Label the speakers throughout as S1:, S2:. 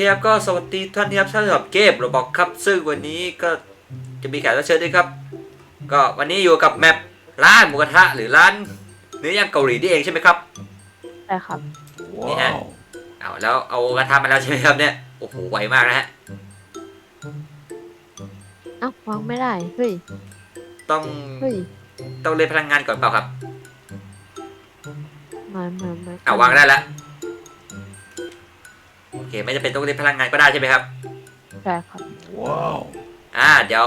S1: เคครับก็สวัสดีท่านครับสำหรับเกมเราบอกครับ ซึ่งวันนี้ก็จะมีแขกรับเชิญด้วยครับ ก็วันนี้อยู่กับแมปร้านหมูกระทะหรือร้านเนื้อย่างเกาหลีนี่เองใช่ไหมครับ
S2: ใช่ครับ
S1: นี่ฮะเอาแล้วเอากระทะมาแล้วใช่ไหมครับเนี่ยโอ้โหไวมากนะฮะ
S2: เอ้าวางไม่ได้เฮ้ย
S1: ต้อง
S2: เฮ้ย
S1: ต้องเล่นพลังงานก่อนเปล่าครับ
S2: มามามา
S1: เอาวางได้แล้วโอ เคไม่จะเป็นต้องเล่นพลังงานก็ได้ใช่ไหมครับ
S2: ใช่ครับ
S1: อ่า เดี๋ยว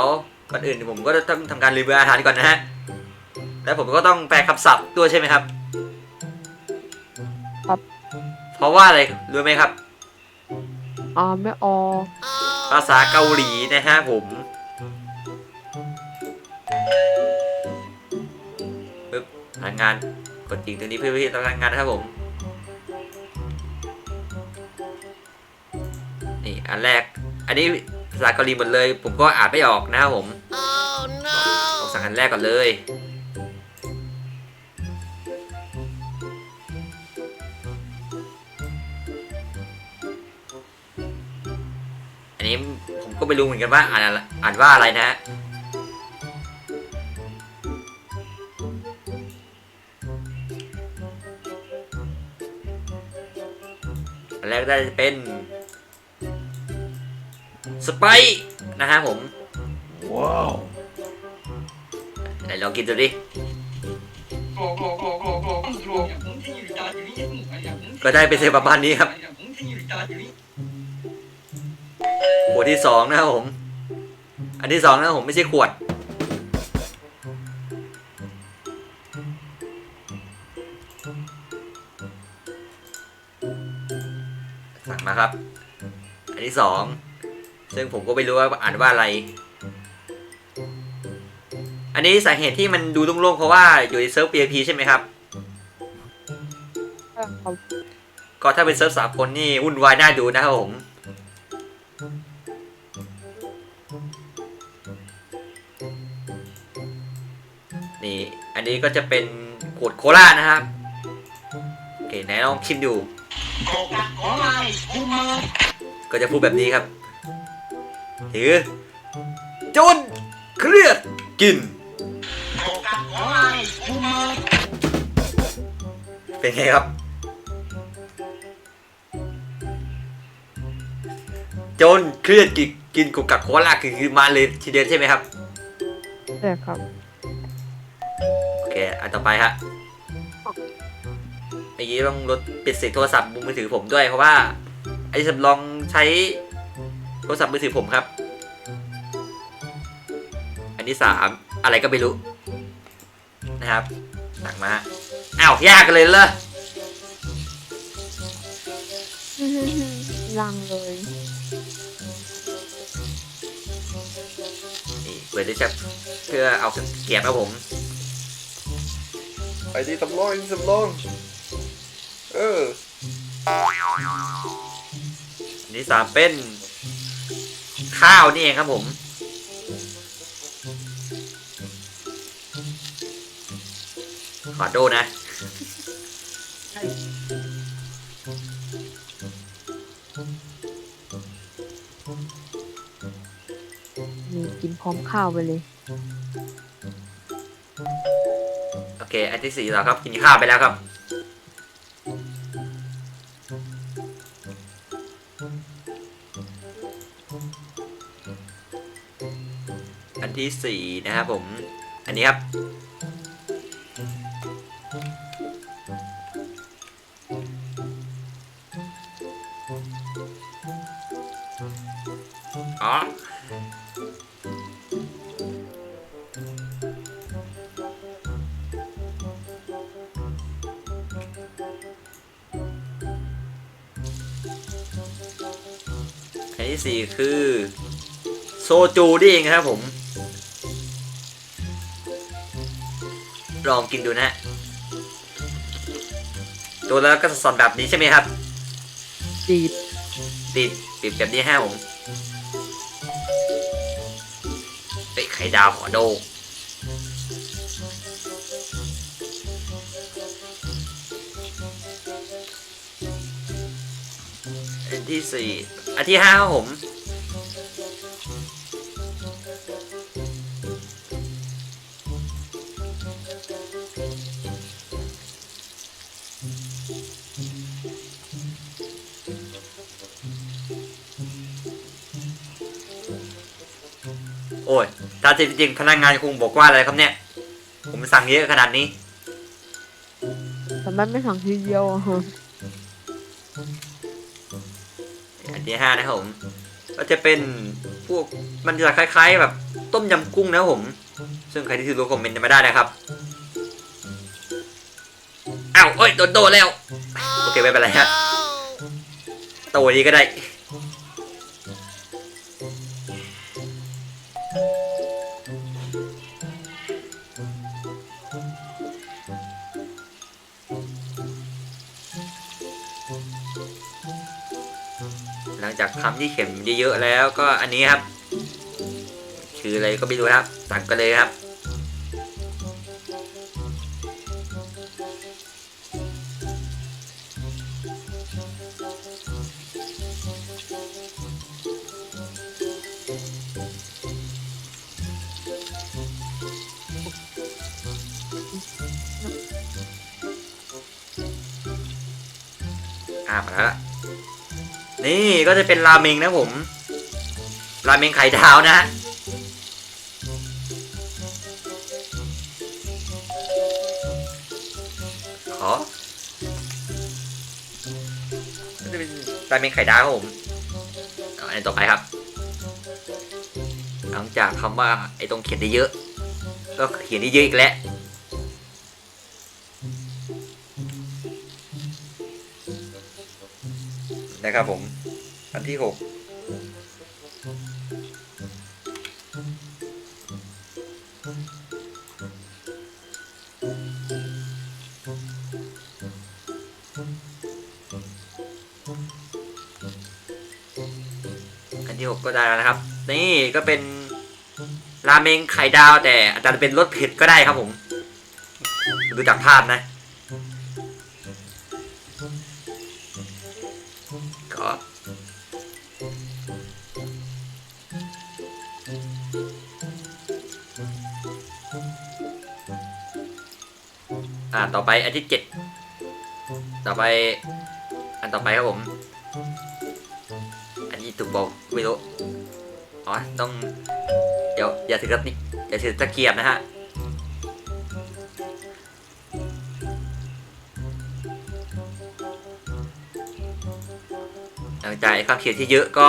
S1: ก่อนอื่นผมก็ต้องทำการรีวิวอาหารก่อนนะฮะ แล้วผมก็ต้องแปลคำศัพท์ด้วยใช่ไหมครับ
S2: ครับ
S1: เพราะว่าอะไรรู้ไหมครับ
S2: อ๋อไม่ออก
S1: ภาษาเกาหลีนะฮะผม ปึ๊บพลังงาน กดจริงตรงนี้เพื่อที่พลังงานนะครับผม นี่อันแรก อันนี้ภาษาเกาหลีหมดเลย ผมก็อ่านไม่ออกนะครับผมผมสั่งอันแรกก่อนเลยอันนี้ผมก็ไม่รู้เหมือนกันว่าอ่านอะไรอ่านว่าอะไรนะฮะอันแรกได้จะเป็น สไปซ์นะฮะผมไหนลองกินดูดิ ก็ได้เป็นเซประมาณนี้ครับขวดที่สองนะครับผม อันที่สองนะครับผมไม่ใช่ขวด สั่งมาครับ อันที่สอง ซึ่งผมก็ไม่รู้ว่าอ่านว่าอะไร อันนี้สาเหตุที่มันดูโล่งๆเพราะว่าอยู่ในเซิร์ฟ PVP ใช่ไหมครับ
S2: ใช่ครับ
S1: ก็ถ้าเป็นเซิร์ฟสามคนนี่วุ่นวายน่าดูนะครับผมนี่อันนี้ก็จะเป็นขวดโคลานะครับโอเคไหนลองชิมดู ก็จะพูดแบบนี้ครับ ถือจนเครียดกิน เป็นไงครับ จนเครียดกินกินโคกาโคลาคือคือมาเลยทีเดียวใช่ไหมครับ
S2: ใช่ครับ
S1: โอเค อันต่อไปฮะเมื่อกี้ต้องลดปิดเสียงโทรศัพท์มือถือผมด้วยเพราะว่า ไอ้สำรองใช้โทรศัพท์มือถือผมครับอั นที่สามอะไรก็ไม่รู้นะครับสั่งมาอ้าวยากกันเลยเหรอ
S2: ลังเลย
S1: นี่เปิดได้จะเพื่อเอาเกียบครับผม
S3: ไอ้ที่สำรองไอ้ที่สำรองเออ
S1: อันที่สามเป็น ข้าวนี่เองครับผม ขอดูนะ
S2: มีกินพร้อมข้าวไปเลย
S1: โอเค อันที่สี่แล้วครับ กินข้าวไปแล้วครับ อันที่สี่นะครับผม อันนี้ครับ จูนี่เองครับผม ลองกินดูนะฮะตัวแล้วก็จะสอนแบบนี้ใช่ไหมครับ
S2: จีด
S1: ติดติดแบบนี้ฮะผมเตะไข่ดาวขอโดอันที่สี่อันที่ห้าครับผม ถ้าจริงๆพนักงานคงบอกว่าอะไรครับเนี่ย ผมสั่งเยอะขนาดนี้
S2: แต่มันไม่สั่งทีเดียวอะฮะ
S1: อันที่ห้านะครับผม ก็จะเป็นพวกมันจะคล้าย ๆ แบบ ต้มยำกุ้งนะครับผม ซึ่งใครที่รู้คอมเมนต์มาได้นะครับอ้าวเอ้ยโดนโดนแล้ว โอเคไม่เป็นไรฮะโตดีก็ได้ จากคำที่เข็มเยอะๆแล้วก็อันนี้ครับ คืออะไรก็ไม่รู้ครับสั่งกันเลยครับอ่ามาแล้ว นี่ก็จะเป็นราเมงนะผม ราเมงไข่ดาวนะขอก็จะเป็นราเมงไข่ดาวครับผมอันต่อไปครับ หลังจากคำว่าไอ้ตรงเขียนได้เยอะ ก็เขียนได้เยอะอีกแล้วนะครับผม ที่หกอันที่หกก็ได้แล้วนะครับ นี่ก็เป็นราเมงไข่ดาวแต่อาจจะเป็นรสเผ็ดก็ได้ครับผม ดูจากภาพนะ ต่อไปอันที่เจ็ดต่อไป อันต่อไปครับผม อันนี้ถูกบอกไม่รู้อ๋อต้อง เดี๋ยวอย่าถือกระติกอย่าถือตะเกียบนะฮะหลังจากความเขียนที่เยอะก็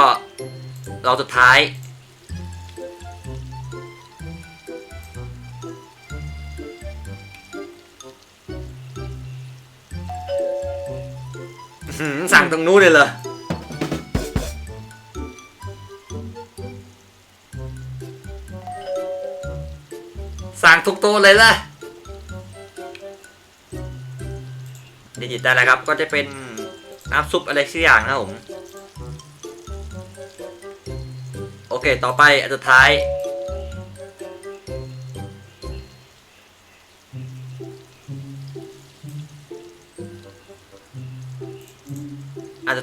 S1: รอสุดท้าย ตรงนู้นเลยเหรอ สั่งทุกโต๊ะเลยล่ะดิจิตได้แล้วครับ ก็จะเป็นน้ำซุปอะไรสักอย่างนะผม โอเค ต่อไปอันสุดท้าย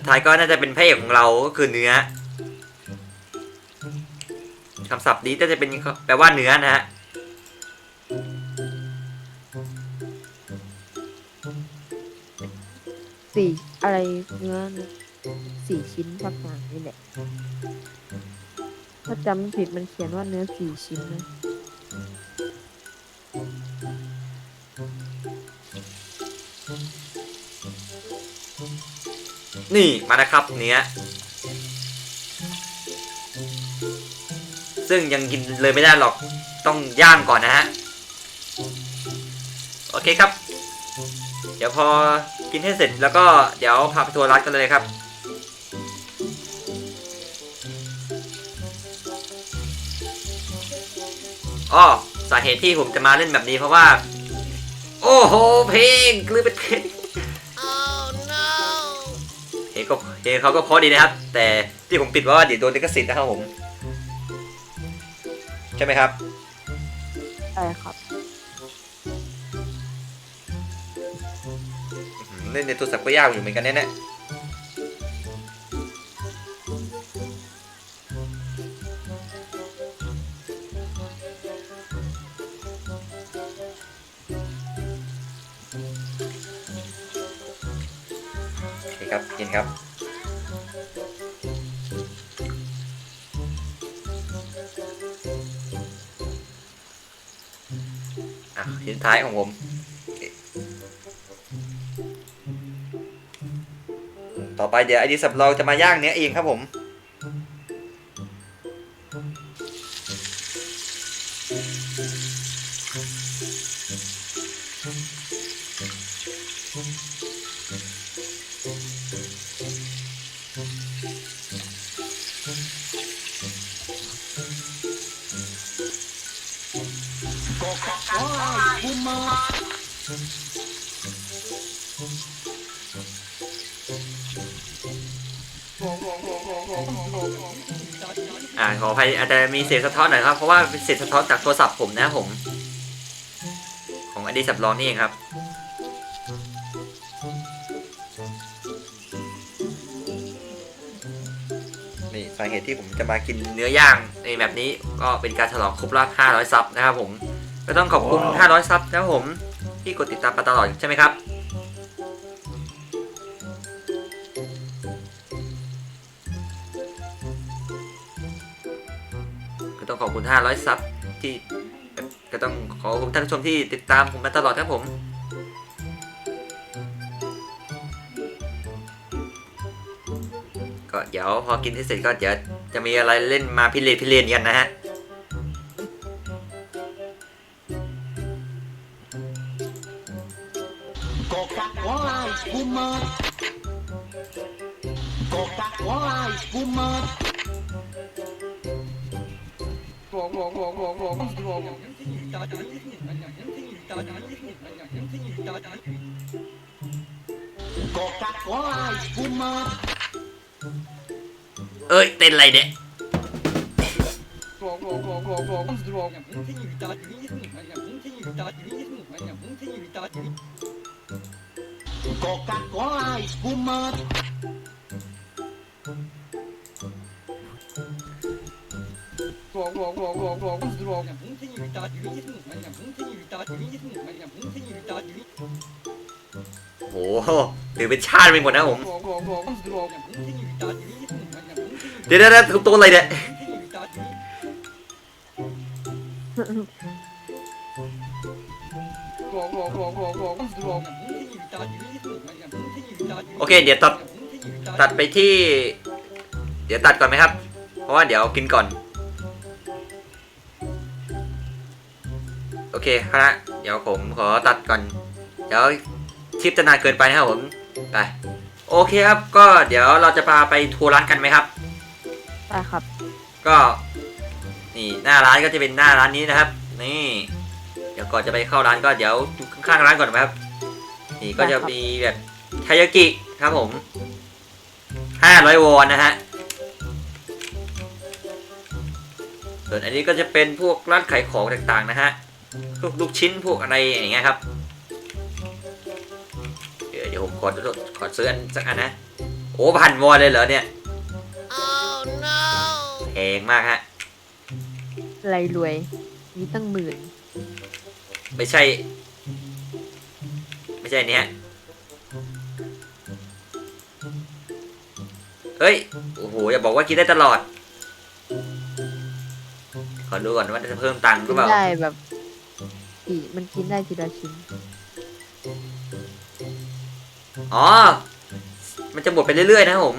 S1: ท้ายก็น่าจะเป็นพระเอกของเราก็คือเนื้อคำศัพท์นี้ก็จะเป็นแปลว่าเนื้อนะฮะ
S2: สี่อะไรเนื้อนี่ยสี่ชิ้นสักอย่างนี่แหละถ้าจำไม่ผิดมันเขียนว่าเนื้อสี่ชิ้นนะ
S1: นี่มานะครับเนื้อซึ่งยังกินเลยไม่ได้หรอกต้องย่างก่อนนะฮะ โอเคครับ เดี๋ยวพอกินให้เสร็จแล้วก็เดี๋ยวพาไปทัวร์ร้านกันเลยครับอ้อสาเหตุที่ผมจะมาเล่นแบบนี้เพราะว่า โอ้โห เพลงกลือเป็นเพลง งก็เพลงเขาก็เพราะดีนะครับ แต่ที่ผมปิดเพราะว่าเดี๋ยวโดนลิขสิทธิ์นะครับผม ใช่ไหมครับ
S2: ใช่ครับ
S1: อื้อหือเล่นในโทรศัพท์ก็ยากอยู่เหมือนกันแน่ ครับกินครับ อะชิ้นท้ายของผม ต่อไปเดี๋ยวไอดีสับเราจะมาย่างเนื้อเองครับผม ภัยอาจจะมีเสียงสะท้อนหน่อยครับ เพราะว่าเป็นเสียงสะท้อนจากโทรศัพท์ผมนะครับผม ของอดีสับรองนี่เองครับนี่สาเหตุที่ผมจะมากินเนื้อย่างในแบบนี้ก็เป็นการฉลองครบรอบ 500 ซับนะครับผม ก็ต้องขอบคุณ 500 ซับนะครับผม ที่กดติดตามมาตลอดใช่ไหมครับ องขอบคุณ 500 ซับที่ก็ต้องขอขอบคุณท่านผู้ชมที่ติดตามผมมาตลอดครับผม ก็เดี๋ยวพอกินที่เสร็จก็เดี๋ยวจะมีอะไรเล่นมาพิเรนพิเรนกันนะฮะ
S4: Coca-Cola espuma. Ơi, tên này đấy. Coca-Cola Is espuma. Espumante.
S1: เอ้ยเต้นอะไรเนี่ย
S4: Coca-Cola espumante.
S1: โอ้โหถือเป็นชาติไปหมดนะผมเดี๋ยวเดี๋ยวเดี๋ยวตัวอะไรเนี่ยโอเค เดี๋ยวตัดตัดไปที่ เดี๋ยวตัดก่อนไหมครับ เพราะว่าเดี๋ยวกินก่อน โอเคครับเดี๋ยวผมขอตัดก่อน เดี๋ยวคลิปจะนานเกินไปนะครับผม ไป โอเคครับ ก็เดี๋ยวเราจะพาไปทัวร์ร้านกันไหมครับ
S2: ไปครับ
S1: ก็นี่หน้าร้านก็จะเป็นหน้าร้านนี้นะครับ นี่ เดี๋ยวก่อนจะไปเข้าร้านก็เดี๋ยวดูข้างๆร้านก่อนนะครับ นี่ก็จะมีแบบทายากิครับผม500วอนนะฮะส่วนอันนี้ก็จะเป็นพวกร้านขายของต่างๆนะฮะ พวกลูกชิ้นพวกอะไรอย่างเงี้ยครับเดี๋ยวเดี๋ยวผมขอขอซื้ออันสักอันนะ โอ้พันวอนเลยเหรอเนี่ยแพงมากฮะ
S2: อะไรรวย มีตั้งหมื่น
S1: ไม่ใช่ ไม่ใช่อันเนี้ยเฮ้ย โอ้โห อย่าบอกว่ากินได้ตลอด ขอดูก่อนว่าจะเพิ่มตังค์ห
S2: กิ
S1: รือนเปล่า
S2: ได้แบบ กี่มันกินได้ทีละชิ้น
S1: อ๋อ มันจะหมดไปเรื่อยๆนะครับผม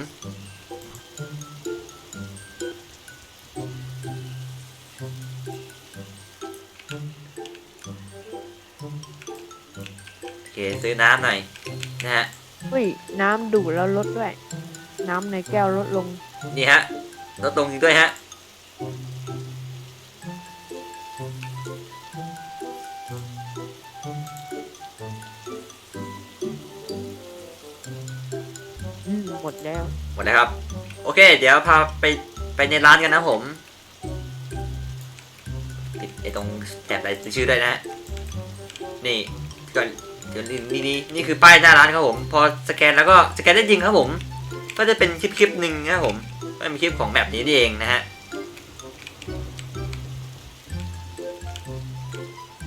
S1: โอเค ซื้อน้ำหน่อย นะฮะ
S2: อุ้ย น้ำดูดแล้วลดด้วย น้ำในแก้วลดลง
S1: นี่ฮะลดลงจริงด้วยฮะ
S2: หมดแล้ว
S1: หมดแล้วครับ โอเค เดี๋ยวพาไปไปในร้านกันนะผมปิดไอตรงแถบอะไรชื่อด้วยนะฮะนี่ก่อนเดี๋ยวนี่นี่นี่นี่คือป้ายหน้าร้านครับผม พอสแกนแล้วก็สแกนได้จริงครับผม ก็จะเป็นคลิปคลิปหนึ่งนะครับผมก็เป็นคลิปของแบบนี้นี่เองนะฮะ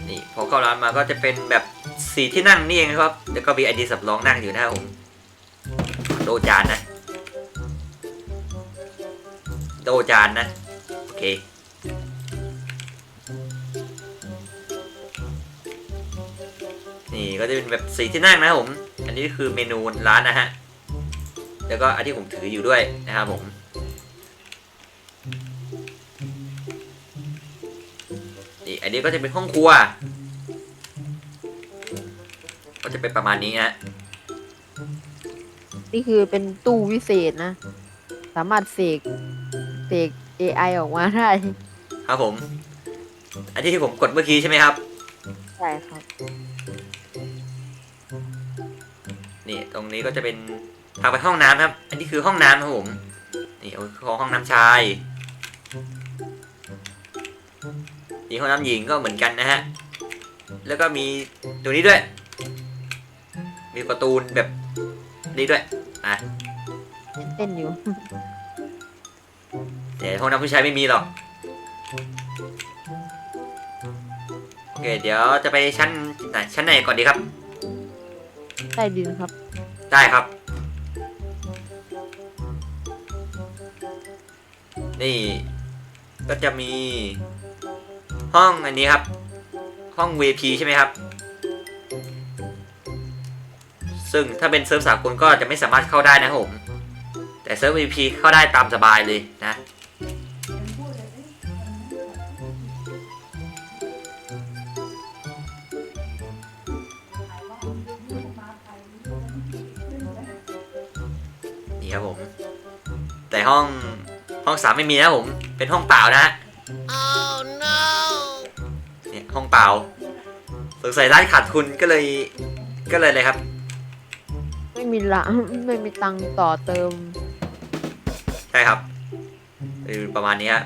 S1: นี่พอเข้าร้านมาก็จะเป็นแบบสีที่นั่งนี่เองครับ แล้วก็มีไอดีสับรองนั่งอยู่นะครับผม โดจานนะ โดจานนะ โอเค นี่ก็จะเป็นแบบสีที่นั่งนะผม อันนี้คือเมนูร้านนะฮะ แล้วก็อันที่ผมถืออยู่ด้วยนะครับผมนี่อันนี้ก็จะเป็นห้องครัว ก็จะเป็นประมาณนี้ฮะ
S2: นี่คือเป็นตู้วิเศษนะ สามารถเสกเสก AI ออกมาได้
S1: ครับผม อันที่ผมกดเมื่อกี้ใช่ไหมครับ
S2: ใช่ครับ
S1: นี่ตรงนี้ก็จะเป็นทางไปห้องน้ำครับ อันนี้คือห้องน้ำครับผม นี่ของห้องน้ำชายนี่ห้องน้ำหญิงก็เหมือนกันนะฮะ แล้วก็มีตัวนี้ด้วย มีการ์ตูนแบบนี้ด้วย อะ
S2: เต้นอยู่
S1: แต่ห้องน้ำผู้ชายไม่มีหรอก โอเค เดี๋ยวจะไปชั้นไหนชั้นไหนก่อนดีครับ
S2: ใต้ดินครับ
S1: ได้ครับ นี่ ก็จะมีห้องอันนี้ครับ ห้อง VP ใช่ไหมครับ ซึ่งถ้าเป็นเซิร์ฟสากลก็จะไม่สามารถเข้าได้นะครับผม แต่เซิร์ฟ VP เข้าได้ตามสบายเลยนะ นี่ครับผม แต่ห้องห้องสามไม่มีนะครับผม เป็นห้องเปล่านะฮะเนี่ยห้องเปล่าสงสัยร้านขาดทุนก็เลยก็เลยเลยครับ
S2: ไม่มีละไม่มีตังค์ต่อเติม
S1: ใช่ครับเออประมาณนี้ฮะ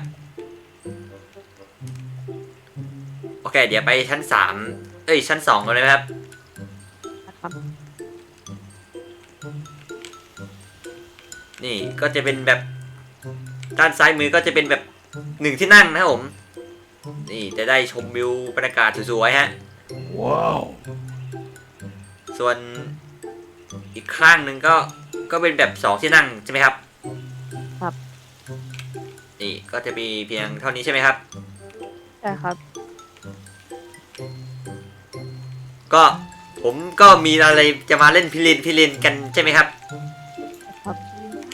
S1: โอเค เดี๋ยวไปชั้นสามเอ้ยชั้นสองกันเลยไหมครับ
S2: นะครับ
S1: นี่ก็จะเป็นแบบด้านซ้ายมือก็จะเป็นแบบหนึ่งที่นั่งนะครับผม นี่จะได้ชมวิวบรรยากาศสวยๆฮะ
S3: Wow.
S1: ส่วน อีกข้างหนึ่งก็ก็เป็นแบบสองที่นั่งใช่ไหมครับ
S2: ครับ
S1: นี่ก็จะมีเพียงเท่านี้ใช่ไหมครับ
S2: ใช่ครับ
S1: ก็ผมก็มีอะไรจะมาเล่นพิลินพิลินกันใช่ไหมครับ
S2: ครับ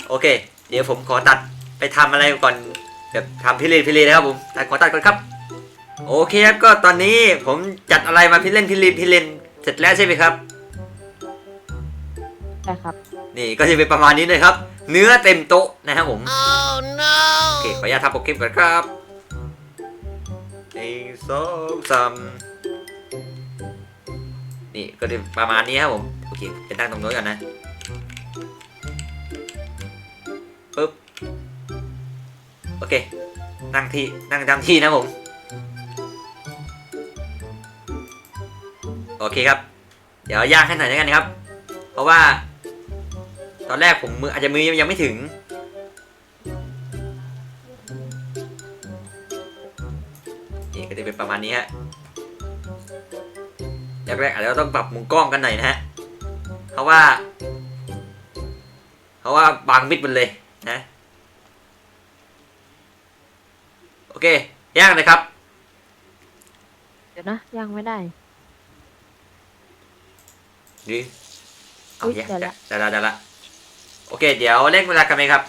S1: โอเค เดี๋ยวผมขอตัดไปทำอะไรก่อนแบบทำพิลินพิลินนะครับผมตัดขอตัดก่อนครับ โอเคครับก็ตอนนี้ผมจัดอะไรมาพิลินพิลินพิลินเสร็จแล้วใช่ไหมครับ
S2: ใช่ครับ
S1: นี่ก็จะเป็นประมาณนี้เลยครับ เนื้อเต็มโต๊ะนะครับผมโอเคขออนุญาตทำโปรแกรมก่อนครับหนึ่งสองสามนี่ก็จะประมาณนี้ครับผม โอเคไปตั้งตรงโน้นก่อนนะปึ๊บโอเค นั่งที่นั่งทำที่นะผม โอเคครับ เดี๋ยวย่างให้หน่อยแล้วกันนะครับ เพราะว่า ตอนแรกผมมืออาจจะมือยังไม่ถึง นี่ก็จะเป็นประมาณนี้ฮะแรกๆอาจจะต้องปรับมุมกล้องกันหน่อยนะฮะ เพราะว่า เพราะว่าบางมิดมันเลยนะ โอเคย่างเลยครับ
S2: เดี๋ยวนะยังไม่ได้
S1: ดีเอา
S2: อุ๊ย
S1: ย่าง
S2: ได้ละ
S1: ได้ละได้ละ โอเค เดี๋ยวเล่นเวลากันไหมครับ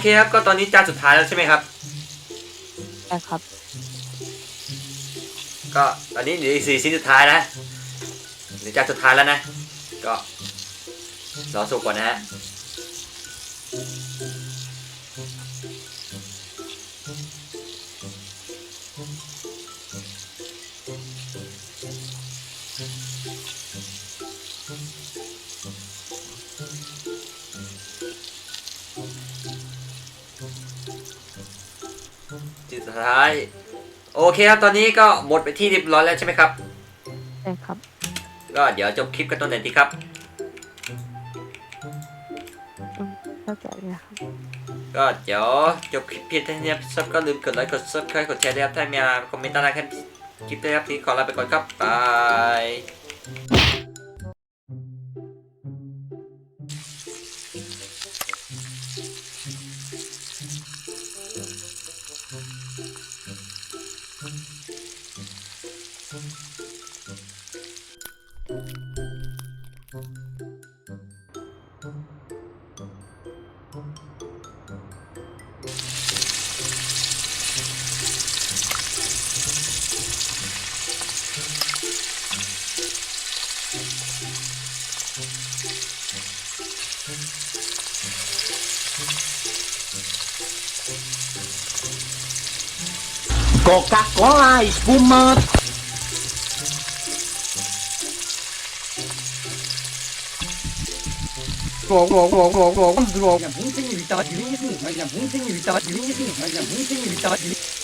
S1: เคครับ ก็ตอนนี้จานสุดท้ายแล้วใช่ไหมครับ
S2: ได้ครับ
S1: ก็ตอนนี้เหลืออีกสี่ชิ้นสุดท้ายนะเหลือจานสุดท้ายแล้วนะ ก็รอสุกก่อนนะฮะ ท้าย โอเคครับตอนนี้ก็หมดไปที่เรียบร้อยแล้วใช่ไหมครับ
S2: ได้ครับ
S1: ก็เดี๋ยวจบคลิปกันตรงไหนดีครับ
S2: เข้าใจเลยครับ
S1: ก็เดี๋ยวจบคลิปเพียงเท่านี้ครับก็ลืมกดไลค์กด subscribe กดแชร์ด้วยครับถ้ามีอะไรคอมเมนต์ใต้ล่างคลิปด้วยครับที่ขอลาไปก่อนครับบาย
S4: Coca-Cola espumante.
S5: 그냥 뭉탱이 위다가 유인이 승리 그냥 뭉탱이 위다가 유인이 승리 그냥 뭉탱이 위다가 유인